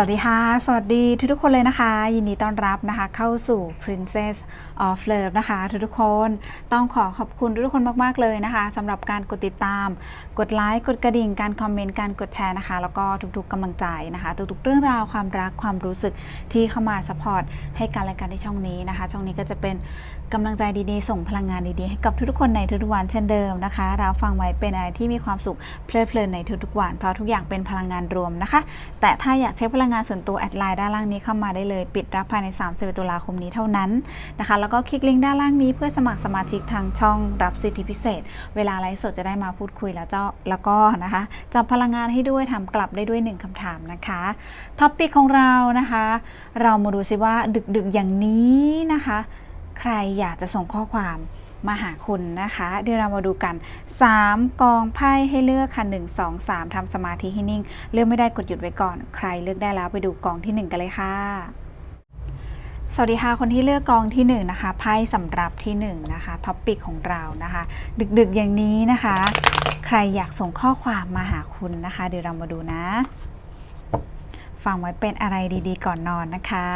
วัสดีค่ะ สวัสดีทุกทุกๆคนเลยนะคะ ยินดีต้อนรับนะคะเข้าสู่ Princess of Love นะคะ ทุกทุกๆคนต้องขอขอบคุณทุกๆคนมาก ๆ เลยนะคะสำหรับการกดติดตาม กดไลค์ กดกระดิ่ง การคอมเมนต์ การกดแชร์นะคะ แล้วก็ทุกๆกำลังใจนะคะ ทุกๆ เรื่องราวความรักความรู้สึกที่เข้ามาสปอร์ตให้กันและกันที่ช่องนี้นะคะ ช่องนี้ก็จะเป็น กำลังใจดีๆ ส่งพลังงานดีๆ ให้กับทุกๆคนในทุกๆวันเช่นเดิมนะคะ เราฟังไว้เป็นอะไรที่มีความสุขเพลิดเพลินในทุกๆวัน เพราะทุกอย่างเป็นพลังงานรวมนะคะ แต่ถ้าอยากใช้พลังงานส่วนตัวแอดไลน์ด้านล่างนี้เข้ามาได้เลย ปิดรับภายใน 31 ตุลาคมนี้เท่านั้นนะคะ แล้วก็คลิกลิงก์ด้านล่างนี้เพื่อสมัครสมาชิกทางช่องรับสิทธิพิเศษ เวลาไลฟ์สดจะได้มาพูดคุยแล้วเจ้าแล้วก็นะคะจับพลังงานให้ด้วยถากลับได้ด้วยหนึ่งคำถามนะคะท็อปปิกของเรานะคะ เรามาดูซิว่าดึกๆอย่างนี้นะคะ ใครอยากจะส่งข้อความมาหาคุณนะคะ เดี๋ยวเรามาดูกัน 3 กองไพ่ให้เลือกค่ะ 1 2 3ทำสมาธิให้นิ่ง เลือกไม่ได้กดหยุดไว้ก่อน ใครเลือกได้แล้วไปดูกองที่ 1 กันเลยค่ะ สวัสดีค่ะ คนที่เลือกกองที่ 1 นะคะ ไพ่สำหรับที่ 1 นะคะ ท็อปปิกของเรานะคะ ดึกๆอย่างนี้นะคะ ใครอยากส่งข้อความมาหาคุณนะคะ เดี๋ยวเรามาดูนะ ฟังไว้เป็นอะไรดีๆ ก่อนนอนนะคะ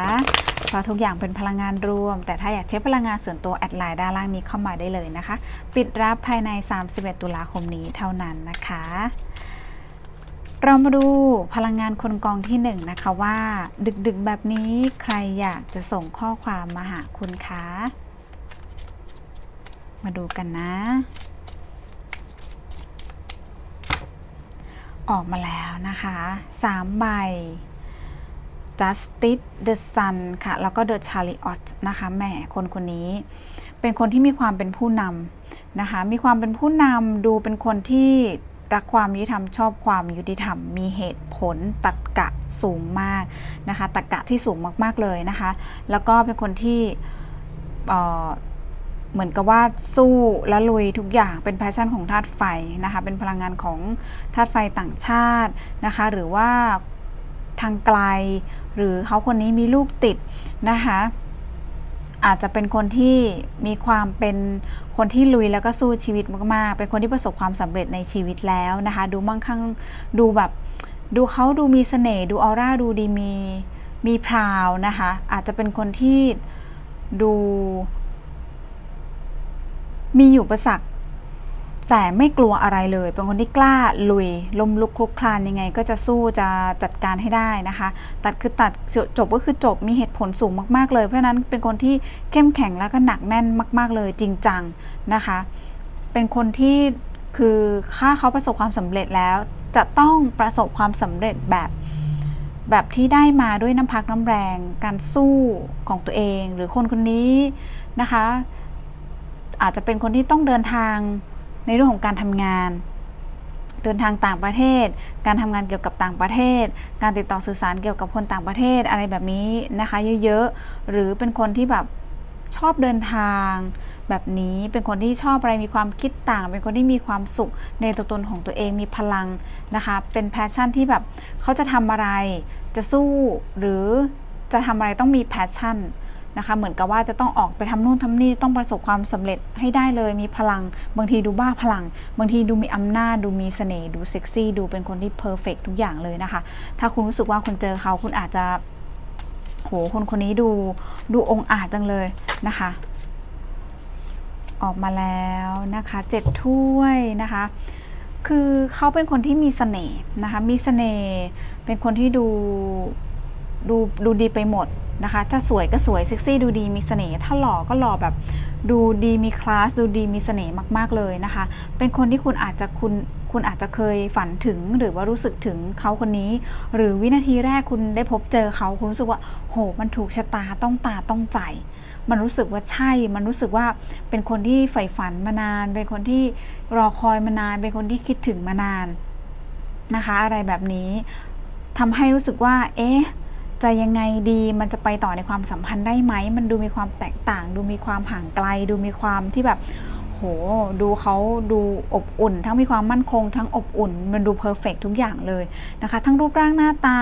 เพราะทุกอย่างเป็นพลังงานรวม แต่ถ้าอยากใช้พลังงานส่วนตัวแอดไลน์ด้านล่างนี้เข้ามาได้เลยนะคะ ปิดรับภายใน 31 ตุลาคมนี้เท่านั้นนะคะ เรามาดูพลังงานคนกองที่หนึ่งนะคะว่าดึกๆแบบนี้ใครอยากจะส่งข้อความมาหาคุณคะมาดูกันนะ ออกมาแล้วนะคะ 3 ใบ Justice the Sun ค่ะ แล้วก็ The Chariot นะคะแหมคนคนนี้ เป็นคนที่มีความเป็นผู้นำนะคะ มีความเป็นผู้นำดูเป็นคนที่รักความยุติธรรมชอบความยุติธรรม มีเหตุผลตรรกะสูงมากนะคะตรรกะที่สูงมากๆเลยนะคะ แล้วก็เป็นคนที่เอ่อเหมือนกับว่าสู้และลุยทุกอย่างเป็นแพชชั่นของธาตุไฟนะคะ เป็นพลังงานของธาตุไฟต่างชาตินะคะ หรือว่าทางไกล หรือเขาคนนี้มีลูกติดนะคะอาจจะเป็นคนที่มีความเป็นคนที่ลุยแล้วก็สู้ชีวิตมากๆ เป็นคนที่ประสบความสำเร็จในชีวิตแล้วนะคะ ดูมั่งคั่งดูแบบดูเขาดูมีเสน่ห์ดูออร่าดูดีมีมีพราวนะคะอาจจะเป็นคนที่ดู มีอยู่ประสัก แต่ไม่กลัวอะไรเลย เป็นคนที่กล้าลุยลมลุกคลุกคลานยังไง ก็จะสู้จะจัดการให้ได้นะคะ ตัดคือตัดจบก็คือจบมีเหตุผลสูงมากๆ เลย เพราะฉะนั้นเป็นคนที่เข้มแข็งแล้วก็หนักแน่นมาก ๆ เลยจริงจังนะคะ เป็นคนที่คือถ้าเขาประสบความสำเร็จแล้ว จะต้องประสบความสำเร็จแบบแบบที่ได้มาด้วยน้ำพักน้ำแรง การสู้ของตัวเอง หรือคนคนนี้นะคะ อาจจะเป็นคนที่ต้องเดินทาง ในเรื่องของการทำงาน เดินทางต่างประเทศ การทำงานเกี่ยวกับต่างประเทศ การติดต่อสื่อสารเกี่ยวกับคนต่างประเทศอะไรแบบนี้นะคะเยอะๆหรือเป็นคนที่แบบชอบเดินทางแบบนี้เป็นคนที่ชอบอะไรมีความคิดต่าง เป็นคนที่มีความสุขในตัวตนของตัวเองมีพลังนะคะเป็นแพชชั่นที่แบบเขาจะทำอะไรจะสู้หรือจะทำอะไรต้องมีแพชชั่น นะคะเหมือนกับว่าจะต้องออกไปทำนู่นทำนี่ต้องประสบความสำเร็จให้ได้เลยมีพลัง บางทีดูบ้าพลัง บางทีดูมีอำนาจดูมีเสน่ห์ดูเซ็กซี่ดูเป็นคนที่เพอร์เฟกทุกอย่างเลยนะคะ ถ้าคุณรู้สึกว่าคุณเจอเขาคุณอาจจะโหคนคนนี้ดูดูองอาจจังเลยนะคะ ออกมาแล้วนะคะเจ็ดถ้วยนะคะ คือเขาเป็นคนที่มีเสน่ห์นะคะมีเสน่ห์เป็นคนที่ดู ดูดูดีไปหมดนะคะ ถ้าสวยก็สวยเซ็กซี่ดูดีมีเสน่ห์ถ้าหล่อก็หล่อแบบดูดีมีคลาสดูดีมีเสน่ห์มากๆเลยนะคะ เป็นคนที่คุณอาจจะคุณคุณอาจจะเคยฝันถึงหรือว่ารู้สึกถึงเขาคนนี้ หรือวินาทีแรกคุณได้พบเจอเขาคุณรู้สึกว่า โห มันถูกชะตาต้องตาต้องใจ มันรู้สึกว่าใช่ มันรู้สึกว่าเป็นคนที่ใฝ่ฝันมานาน เป็นคนที่รอคอยมานาน เป็นคนที่คิดถึงมานานนะคะ อะไรแบบนี้ทำให้รู้สึกว่า เอ๊ะ จะยังไงดี มันจะไปต่อในความสัมพันธ์ได้ไหม มันดูมีความแตกต่าง ดูมีความห่างไกล ดูมีความที่แบบ โห ดูเขาดูอบอุ่น ทั้งมีความมั่นคง ทั้งอบอุ่น มันดูเพอร์เฟกทุกอย่างเลยนะคะ ทั้งรูปร่างหน้าตา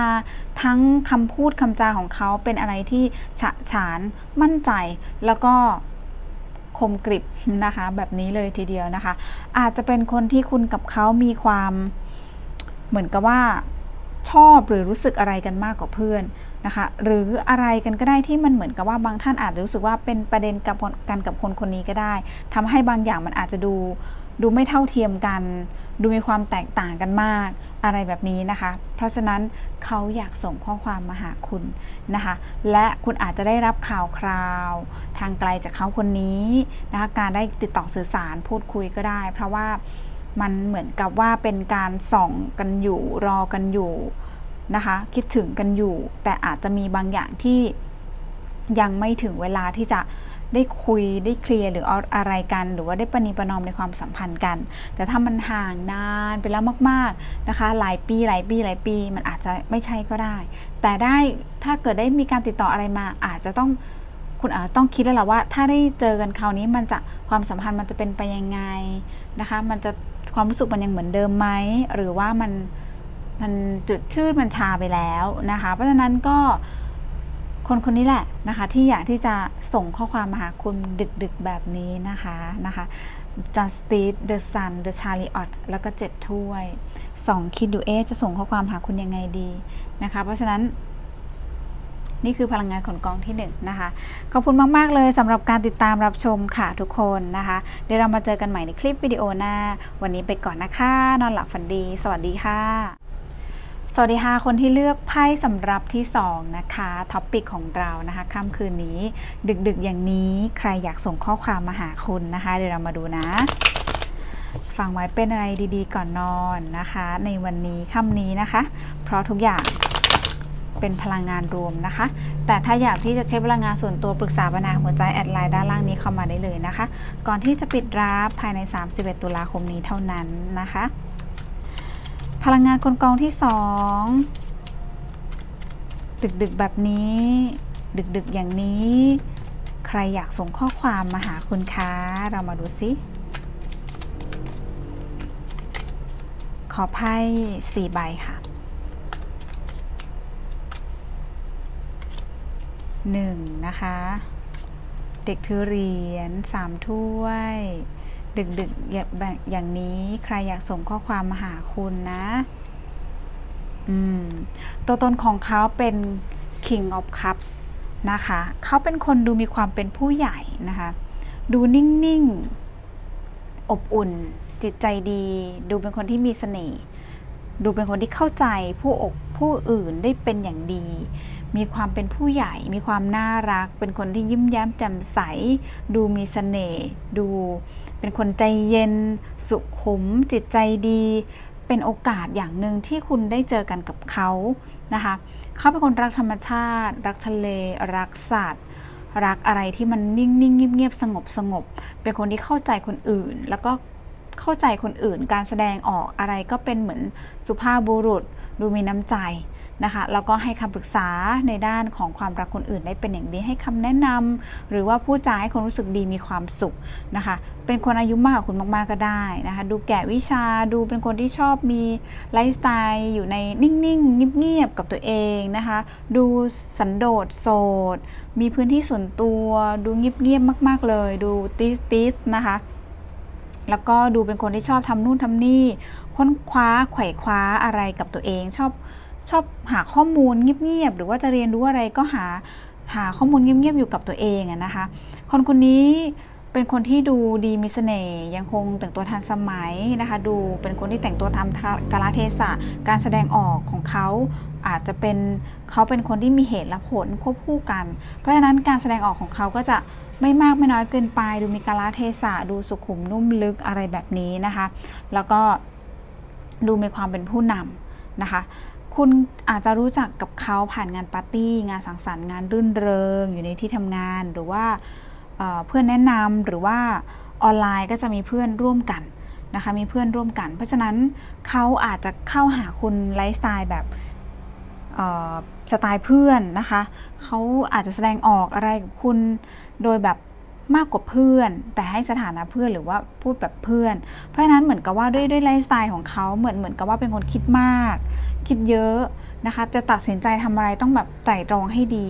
ทั้งคำพูดคำจาของเขาเป็นอะไรที่ฉะฉาน มั่นใจ แล้วก็คมกริบนะคะ แบบนี้เลยทีเดียวนะคะ อาจจะเป็นคนที่คุณกับเขามีความเหมือนกับว่าชอบหรือรู้สึกอะไรกันมากกว่าเพื่อน นะคะหรืออะไรกันก็ได้ที่มันเหมือนกับว่าบางท่านอาจจะรู้สึกว่าเป็นประเด็นกับคนกันกับคนคนนี้ก็ได้ทำให้บางอย่างมันอาจจะดูดูไม่เท่าเทียมกัน ดูมีความแตกต่างกันมากอะไรแบบนี้นะคะ เพราะฉะนั้นเขาอยากส่งข้อความมาหาคุณนะคะ และคุณอาจจะได้รับข่าวคราว ทางไกลจากเขาคนนี้นะคะการได้ติดต่อสื่อสารพูดคุยก็ได้ เพราะว่ามันเหมือนกับว่าเป็นการส่องกันอยู่รอกันอยู่ นะคะ คิดถึงกันอยู่ แต่อาจจะมีบางอย่างที่ยังไม่ถึงเวลาที่จะได้คุยได้เคลียร์หรืออะไรกัน หรือว่าได้ประนีประนอมในความสัมพันธ์กัน แต่ถ้ามันห่างนานไปแล้วมาก ๆนะคะ หลายปีหลายปีหลายปี มันอาจจะไม่ใช่ก็ได้ แต่ได้ถ้าเกิดได้มีการติดต่ออะไรมา อาจจะต้องคุณอาจต้องคิดแล้วล่ะว่า ถ้าได้เจอกันคราวนี้มันจะความสัมพันธ์มันจะเป็นไปยังไงนะคะ มันจะความรู้สึกมันยังเหมือนเดิมไหมหรือว่ามัน มันจุดชืดมันชาไปแล้วนะคะ เพราะฉะนั้นก็คนคนนี้แหละนะคะ ที่อยากที่จะส่งข้อความมาหาคุณดึกๆแบบนี้นะคะนะคะ Justice The Sun The Chariot แล้วก็7ถ้วย2คิดดูเอจะส่งข้อความหาคุณยังไงดีนะคะ เพราะฉะนั้น นี่คือพลังงานของกองที่1นนะคะ ขอบคุณมาก ๆ เลยสำหรับการติดตามรับชมค่ะทุกคนนะคะ เดี๋ยวเรามาเจอกันใหม่ในคลิปวิดีโอหน้า วันนี้ไปก่อนนะคะ นอนหลับฝันดี สวัสดีค่ะ สวัสดีค่ะคนที่เลือกไพ่สำหรับที่2นะคะท็อปปิกของเรานะคะค่ำคืนนี้ ดึกๆอย่างนี้ใครอยากส่งข้อความมาหาคุณนะคะ เดี๋ยวเรามาดูนะ ฟังไว้เป็นอะไรดีๆก่อนนอนนะคะ ในวันนี้ค่ำนี้นะคะ เพราะทุกอย่างเป็นพลังงานรวมนะคะ แต่ถ้าอยากที่จะเช็คพลังงานส่วนตัวปรึกษาปัญหาหัวใจแอดไลน์ด้านล่างนี้เข้ามาได้เลยนะคะ ก่อนที่จะปิดรับภายใน 31 ตุลาคมนี้เท่านั้นนะคะ พลังงานคนกองที่สองดึกๆแบบนี้ ดึกๆอย่างนี้ ใครอยากส่งข้อความมาหาคุณคะเรามาดูซิขอไพ่สี่ใบค่ะหนึ่งนะคะ เด็กถือเหรียญสามถ้วย ดึกๆแบบอย่างนี้ใครอยากส่งข้อความมาหาคุณนะอืมตัวตนของเขาเป็น King of Cups นะคะ เขาเป็นคนดูมีความเป็นผู้ใหญ่นะคะ ดูนิ่งๆ อบอุ่น จิตใจดี ดูเป็นคนที่มีเสน่ห์ ดูเป็นคนที่เข้าใจผู้อกผู้อื่นได้เป็นอย่างดี มีความเป็นผู้ใหญ่ มีความน่ารัก เป็นคนที่ยิ้มแย้มแจ่มใส ดูมีเสน่ห์ ดู เป็นคนใจเย็น สุขุม จิตใจดี เป็นโอกาสอย่างหนึ่งที่คุณได้เจอกันกับเขานะคะเขาเป็นคนรักธรรมชาติ รักทะเล รักสัตว์รักอะไรที่มันนิ่งๆเงียบๆสงบสงบเป็นคนที่เข้าใจคนอื่น แล้วก็เข้าใจคนอื่น การแสดงออกอะไรก็เป็นเหมือนสุภาพบุรุษ ดูมีน้ำใจ นะคะแล้วก็ให้คำปรึกษาในด้านของความรักคนอื่นได้เป็นอย่างดีให้คำแนะนำหรือว่าพูดจาให้คนรู้สึกดีมีความสุขนะคะ เป็นคนอายุมากกว่าคุณมากๆก็ได้นะคะดูแก่วิชาดูเป็นคนที่ชอบมีไลฟ์สไตล์อยู่ในนิ่งๆเงียบๆกับตัวเองนะคะดูสันโดษโสดมีพื้นที่ส่วนตัวดูเงียบๆมาก ๆเลย ดูติสติสนะคะแล้วก็ดูเป็นคนที่ชอบทำนู่นทำนี่ค้นคว้าไขว่คว้าอะไรกับตัวเอง ชอบ ชอบหาข้อมูลเงียบๆหรือว่าจะเรียนรู้อะไรก็หาหาข้อมูลเงียบๆอยู่กับตัวเองนะคะ คนคนนี้เป็นคนที่ดูดีมีเสน่ห์ยังคงแต่งตัวทันสมัยนะคะดูเป็นคนที่แต่งตัวตามกาลเทศะการแสดงออกของเขาอาจจะเป็นเขาเป็นคนที่มีเหตุและผลควบคู่กัน เพราะฉะนั้นการแสดงออกของเขาก็จะไม่มากไม่น้อยเกินไป ดูมีกาลเทศะดูสุขุมนุ่มลึกอะไรแบบนี้นะคะ แล้วก็ดูมีความเป็นผู้นำนะคะ คุณอาจจะรู้จักกับเขาผ่านงานปาร์ตี้ งานสังสรรค์งานรื่นเริง อยู่ในที่ทำงานหรือว่าเพื่อนแนะนำหรือว่าออนไลน์ก็จะมีเพื่อนร่วมกันนะคะมีเพื่อนร่วมกัน เพราะฉะนั้นเขาอาจจะเข้าหาคุณไลฟ์สไตล์แบบสไตล์เพื่อนนะคะเขาอาจจะแสดงออกอะไรกับคุณโดยแบบ มากกว่าเพื่อน แต่ให้สถานะเพื่อนหรือว่าพูดแบบเพื่อน เพราะฉะนั้นเหมือนกับว่าด้วยด้วยไลฟ์สไตล์ของเขาเหมือนเหมือนกับว่าเป็นคนคิดมาก คิดเยอะนะคะจะตัดสินใจทำอะไรต้องแบบไตร่ตรองให้ดี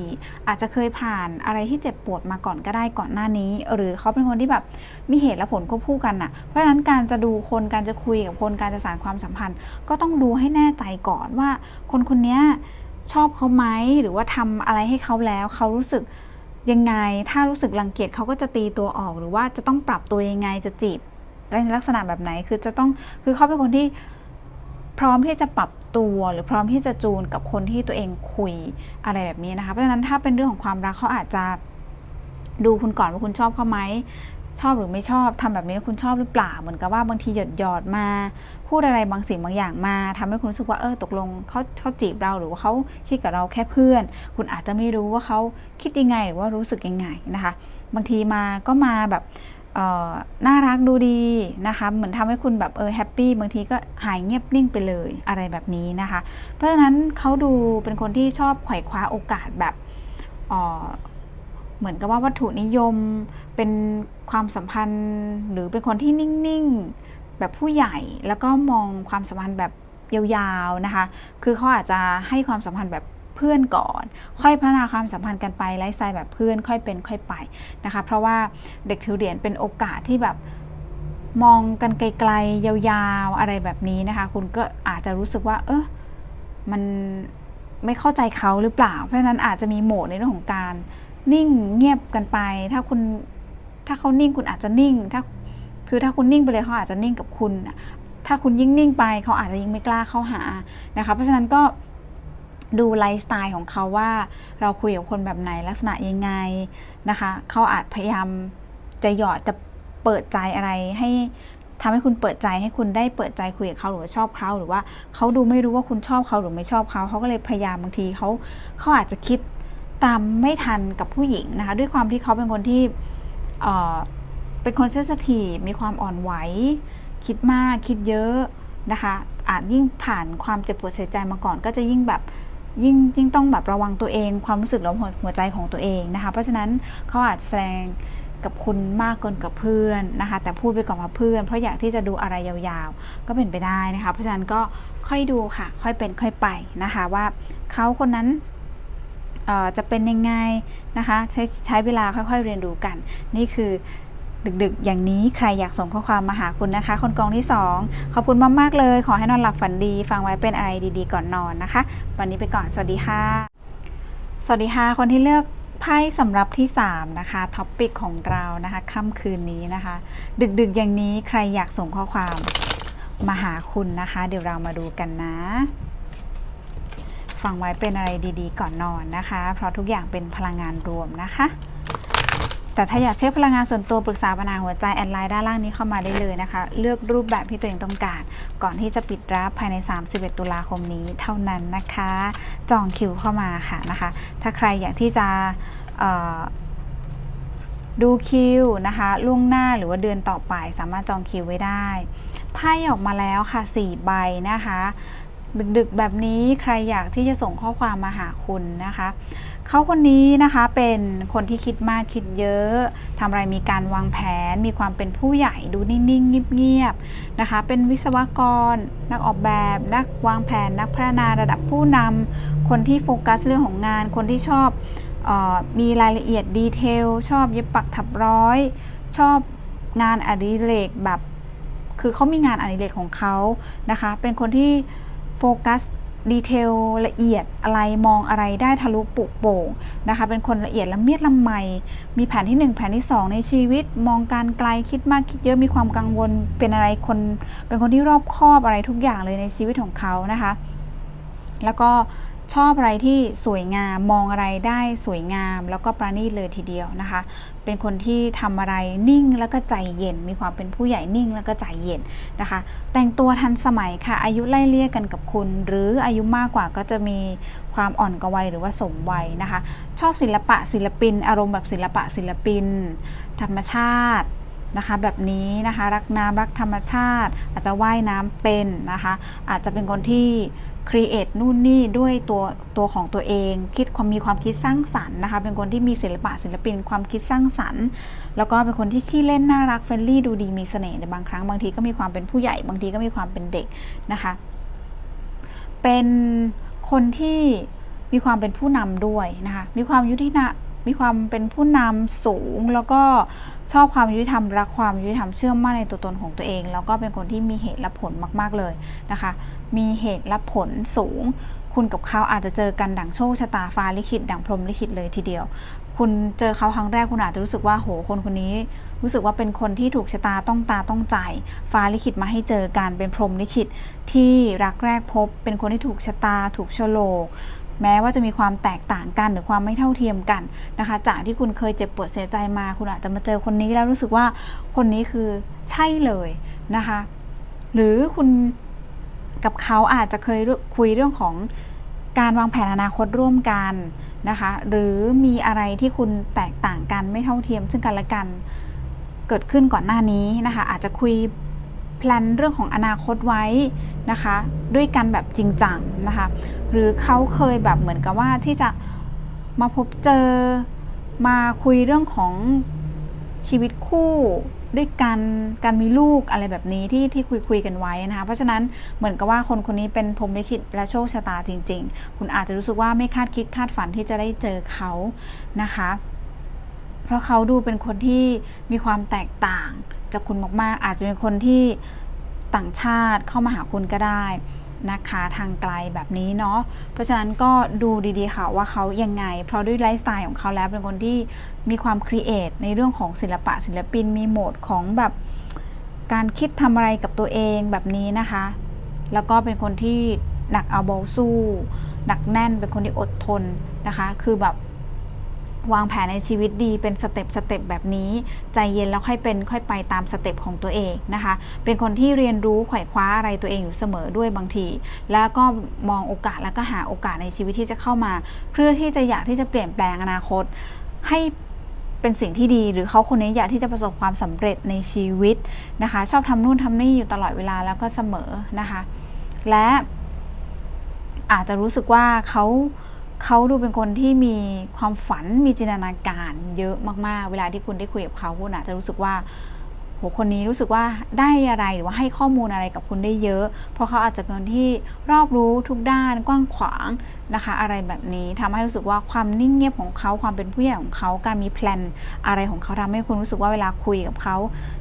อาจจะเคยผ่านอะไรที่เจ็บปวดมาก่อนก็ได้ก่อนหน้านี้ หรือเขาเป็นคนที่แบบมีเหตุและผลควบคู่กันน่ะ เพราะฉะนั้นการจะดูคนการจะคุยกับคนการจะสานความสัมพันธ์ ก็ต้องดูให้แน่ใจก่อนว่า คนคนนี้ชอบเขาไหมหรือว่าทำอะไรให้เขาแล้วเขารู้สึก ยังไง ถ้ารู้สึกรังเกียจเขาก็จะตีตัวออกหรือว่าจะต้องปรับตัวยังไงจะจีบในลักษณะแบบไหนคือจะต้องคือเขาเป็นคนที่พร้อมที่จะปรับตัวหรือพร้อมที่จะจูนกับคนที่ตัวเองคุยอะไรแบบนี้นะคะ เพราะฉะนั้นถ้าเป็นเรื่องของความรักเขาอาจจะดูคุณก่อนว่าคุณชอบเขาไหม ชอบหรือไม่ชอบทำแบบนี้คุณชอบหรือเปล่าเหมือนกับว่าบางทีหยดหยอดมา พูดอะไรบางสิ่งบางอย่างมาทำให้คุณรู้สึกว่าเออตกลงเขาเขาจีบเราหรือว่าเขาคิดกับเราแค่เพื่อน คุณอาจจะไม่รู้ว่าเขาคิดยังไงหรือว่ารู้สึกยังไงนะคะ บางทีมาก็มาแบบน่ารักดูดีนะคะเหมือนทำให้คุณแบบเออแฮปปี้บางทีก็หายเงียบนิ่งไปเลยอะไรแบบนี้นะคะ เพราะฉะนั้นเขาดูเป็นคนที่ชอบไขว่คว้าโอกาสแบบ เหมือนกับว่าวัตถุนิยมเป็นความสัมพันธ์ หรือเป็นคนที่นิ่งๆ แบบผู้ใหญ่แล้วก็มองความสัมพันธ์แบบยาวๆนะคะ คือเขาอาจจะให้ความสัมพันธ์แบบเพื่อนก่อน ค่อยพัฒนาความสัมพันธ์กันไปไลฟ์สไตล์แบบเพื่อนค่อยเป็นค่อยไปนะคะ เพราะว่าเด็กถือเหรียญเป็นโอกาสที่แบบมองกันไกลๆยาวๆอะไรแบบนี้นะคะ คุณก็อาจจะรู้สึกว่า เออมันไม่เข้าใจเขาหรือเปล่า เพราะฉะนั้นอาจจะมีโหมดในเรื่องของการ นิ่งเงียบกันไป ถ้าคุณถ้าเขานิ่งคุณอาจจะนิ่ง ถ้าคือถ้าคุณนิ่งไปเลยเขาอาจจะนิ่งกับคุณถ้าคุณยิ่งนิ่งไปเขาอาจจะยิ่งไม่กล้าเข้าหานะคะ เพราะฉะนั้นก็ดูไลฟ์สไตล์ของเขาว่าเราคุยกับคนแบบไหนลักษณะยังไงนะคะเขาอาจพยายามจะหยอดจะเปิดใจอะไรให้ทำให้คุณเปิดใจให้คุณได้เปิดใจคุยกับเขาหรือว่าชอบเขาหรือว่าเขาดูไม่รู้ว่าคุณชอบเขาหรือไม่ชอบเขาเขาก็เลยพยายามบางทีเขาเขาอาจจะคิด ตามไม่ทันกับผู้หญิงนะคะ ด้วยความที่เขาเป็นคนที่เป็นคนเซสทีมีความอ่อนไหว คิดมากคิดเยอะนะคะ อาจยิ่งผ่านความเจ็บปวดเสียใจมาก่อน ก็จะยิ่งแบบยิ่งยิ่งต้องแบบระวังตัวเอง ความรู้สึกละหัวใจของตัวเองนะคะ เพราะฉะนั้นเขาอาจจะแสดงกับคุณมากเกินกับเพื่อนนะคะ แต่พูดไปก่อนว่าเพื่อน เพราะอยากที่จะดูอะไรยาวๆ ก็เป็นไปได้นะคะ เพราะฉะนั้นก็ค่อยดูค่ะ ค่อยเป็นค่อยไปนะคะ ว่าเขาคนนั้น จะเป็นยังไงนะคะใช้ใช้เวลาค่อยๆเรียนรู้กัน นี่คือดึกๆ อย่างนี้ใครอยากส่งข้อความมาหาคุณนะคะ คนกองที่ 2 ขอบคุณมากๆเลย ขอให้นอนหลับฝันดี ฟังไว้เป็นอะไรดีๆ ก่อนนอนนะคะ วันนี้ไปก่อน สวัสดีค่ะ สวัสดีค่ะ คนที่เลือกไพ่สำหรับที่ 3 นะคะท็อปปิกของเรานะคะค่ำคืนนี้นะคะ ดึกๆ อย่างนี้ใครอยากส่งข้อความมาหาคุณนะคะ เดี๋ยวเรามาดูกันนะ ฟังไว้เป็นอะไรดีๆ ก่อนนอนนะคะ เพราะทุกอย่างเป็นพลังงานรวมนะคะ แต่ถ้าอยากเช็คพลังงานส่วนตัวปรึกษาปัญหาหัวใจแอดไลน์ด้านล่างนี้เข้ามาได้เลยนะคะ เลือกรูปแบบที่ตัวเองต้องการ ก่อนที่จะปิดรับภายใน 31 ตุลาคมนี้เท่านั้นนะคะ จองคิวเข้ามาค่ะนะคะ ถ้าใครอยากที่จะดูคิวนะคะล่วงหน้าหรือว่าเดือนต่อไปสามารถจองคิวไว้ได้ไพ่ออกมาแล้วค่ะ 4 ใบนะคะ ดึกๆแบบนี้ใครอยากที่จะส่งข้อความมาหาคุณนะคะเขาคนนี้นะคะเป็นคนที่คิดมากคิดเยอะทำอะไรมีการวางแผน มีความเป็นผู้ใหญ่ดูนิ่งๆเงียบๆนะคะ เป็นวิศวกร นักออกแบบ นักวางแผน นักพัฒนาระดับผู้นำคนที่โฟกัสเรื่องของงาน คนที่ชอบออมีรายละเอียดดีเทลชอบเย็บปักถับร้อย ชอบงานอดิเรกแบบ คือเขามีงานอดิเรกของเขานะคะ เป็นคนที่ โฟกัสดีเทลละเอียดอะไรมองอะไรได้ทะลุปุโป่งนะคะ เป็นคนละเอียดละเมียดละไม มีแผนที่ 1 แผนที่ 2 ในชีวิต มองการไกลคิดมากคิดเยอะมีความกังวลเป็นอะไรคน เป็นคนที่รอบคอบอะไรทุกอย่างเลยในชีวิตของเขานะคะ แล้วก็ ชอบอะไรที่สวยงามมองอะไรได้สวยงาม แล้วก็ประณีตเลยทีเดียวนะคะ เป็นคนที่ทำอะไรนิ่งแล้วก็ใจเย็น มีความเป็นผู้ใหญ่นิ่งแล้วก็ใจเย็นนะคะ แต่งตัวทันสมัยค่ะ อายุไล่เลี่ยกันกับคุณ หรืออายุมากกว่าก็จะมีความอ่อนกว่าวัยหรือว่าสมวัยนะคะ ชอบศิลปะศิลปิน อารมณ์แบบศิลปะศิลปิน ธรรมชาตินะคะแบบนี้นะคะรักน้ำรักธรรมชาติ อาจจะว่ายน้ำเป็นนะคะ อาจจะเป็นคนที่ ครีเอทนู่นนี่ด้วยตัวตัวของตัวเอง คิดความมีความคิดสร้างสรรค์นะคะ เป็นคนที่มีศิลปะศิลปินความคิดสร้างสรรค์ แล้วก็เป็นคนที่ขี้เล่นน่ารักเฟรนลี่ดูดีมีเสน่ห์ในบางครั้งบางทีก็มีความเป็นผู้ใหญ่บางทีก็มีความเป็นเด็กนะคะ เป็นคนที่มีความเป็นผู้นำด้วยนะคะ มีความยุติธรรมมีความเป็นผู้นำสูงแล้วก็ชอบความยุติธรรมรักความยุติธรรมเชื่อมั่นในตัวตนของตัวเอง แล้วก็เป็นคนที่มีเหตุและผลมาก ๆเลยนะคะ มีเหตุและผลสูง คุณกับเขาอาจจะเจอกันดั่งโชคชะตาฟ้าลิขิตดั่งพรหมลิขิตเลยทีเดียว คุณเจอเขาครั้งแรกคุณอาจจะรู้สึกว่าโหคนคนนี้ รู้สึกว่าเป็นคนที่ถูกชะตาต้องตาต้องใจ ฟ้าลิขิตมาให้เจอกันเป็นพรหมลิขิตที่รักแรกพบ เป็นคนที่ถูกชะตา ถูกโลกแม้ว่าจะมีความแตกต่างกันหรือความไม่เท่าเทียมกันนะคะ จากที่คุณเคยเจ็บปวดเสียใจมา คุณอาจจะมาเจอคนนี้แล้วรู้สึกว่าคนนี้คือใช่เลยนะคะ หรือคุณ กับเขาอาจจะเคยคุยเรื่องของการวางแผนอนาคตร่วมกันนะคะ หรือมีอะไรที่คุณแตกต่างกันไม่เท่าเทียม ซึ่งกันและกันเกิดขึ้นก่อนหน้านี้นะคะ อาจจะคุยแพลนเรื่องของอนาคตไว้นะคะ ด้วยกันแบบจริงจังนะคะ หรือเขาเคยแบบเหมือนกับว่าที่จะมาพบเจอมาคุยเรื่องของ ชีวิตคู่ด้วยกันการมีลูกอะไรแบบนี้ที่ที่คุยคุยกันไว้นะคะเพราะฉะนั้นเหมือนกับว่าคนคนนี้เป็นพรมลิขิตและโชคชะตาจริง ๆ คุณอาจจะรู้สึกว่าไม่คาดคิดคาดฝันที่จะได้เจอเขานะคะ เพราะเขาดูเป็นคนที่มีความแตกต่างจากคุณมากๆ อาจจะเป็นคนที่ต่างชาติเข้ามาหาคุณก็ได้ นะคะทางไกลแบบนี้เนาะเพราะฉะนั้นก็ดูดีๆค่ะว่าเขายังไง เพราะด้วยไลฟ์สไตล์ของเขาแล้วเป็นคนที่มีความครีเอทในเรื่องของศิลปะศิลปินมีโหมดของแบบการคิดทำอะไรกับตัวเองแบบนี้นะคะ แล้วก็เป็นคนที่หนักเอาเบาสู้หนักแน่นเป็นคนที่อดทนนะคะ คือแบบ วางแผนในชีวิตดีเป็นสเต็ปสเต็ปแบบนี้ ใจเย็นแล้วค่อยเป็นค่อยไปตามสเต็ปของตัวเองนะคะ เป็นคนที่เรียนรู้ไขว่คว้าอะไรตัวเองอยู่เสมอด้วยบางที แล้วก็มองโอกาสแล้วก็หาโอกาสในชีวิตที่จะเข้ามา เพื่อที่จะอยากที่จะเปลี่ยนแปลงอนาคต ให้เป็นสิ่งที่ดีหรือเขาคนนี้อยากที่จะประสบความสำเร็จในชีวิตนะคะ ชอบทำนู่นทำนี่อยู่ตลอดเวลาแล้วก็เสมอนะคะ และอาจจะรู้สึกว่าเขา เขาดูเป็นคนที่มีความฝันมีจินตนาการเยอะมากๆ เวลาที่คุณได้คุยกับเขาคุณอาจจะรู้สึกว่า หคนนี้รู้สึกว่าได้อะไรหรือว่าให้ข้อมูลอะไรกับคุณได้เยอะ เพราะเขาอาจจะเป็นคนที่รอบรู้ทุกด้านกว้างขวางนะคะ อะไรแบบนี้ทำให้รู้สึกว่าความนิ่งเงียบของเขาความเป็นผู้ใหญ่ของเขาการมีแพลนอะไรของเขาทำให้คุณรู้สึกว่าเวลาคุยกับเขา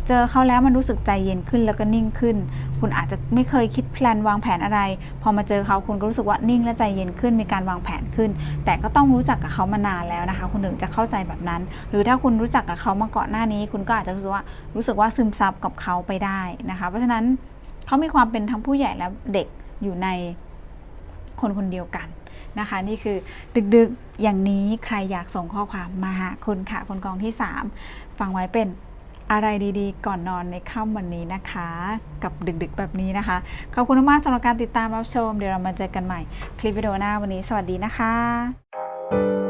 เจอเขาแล้วมันรู้สึกใจเย็นขึ้นแล้วก็นิ่งขึ้น คุณอาจจะไม่เคยคิดแพลนวางแผนอะไร พอมาเจอเขาคุณก็รู้สึกว่านิ่งและใจเย็นขึ้นมีการวางแผนขึ้น แต่ก็ต้องรู้จักกับเขามานานแล้วนะคะ คุณถึงจะเข้าใจแบบนั้น หรือถ้าคุณรู้จักกับเขามาก่อนหน้านี้ คุณก็อาจจะรู้สึกว่ารู้สึกว่าซึมซับกับเขาไปได้นะคะ เพราะฉะนั้นเขามีความเป็นทั้งผู้ใหญ่และเด็กอยู่ในคนคนเดียวกันนะคะ นี่คือดึกๆอย่างนี้ใครอยากส่งข้อความมาหาคุณค่ะคนกองที่ 3 ฟังไว้เป็นอะไรดีๆ ก่อนนอนในค่ำวันนี้นะคะ กับดึกๆแบบนี้นะคะ ขอบคุณมากสำหรับการติดตามรับชม เดี๋ยวเรามาเจอกันใหม่ คลิปวิดีโอหน้าวันนี้ สวัสดีนะคะ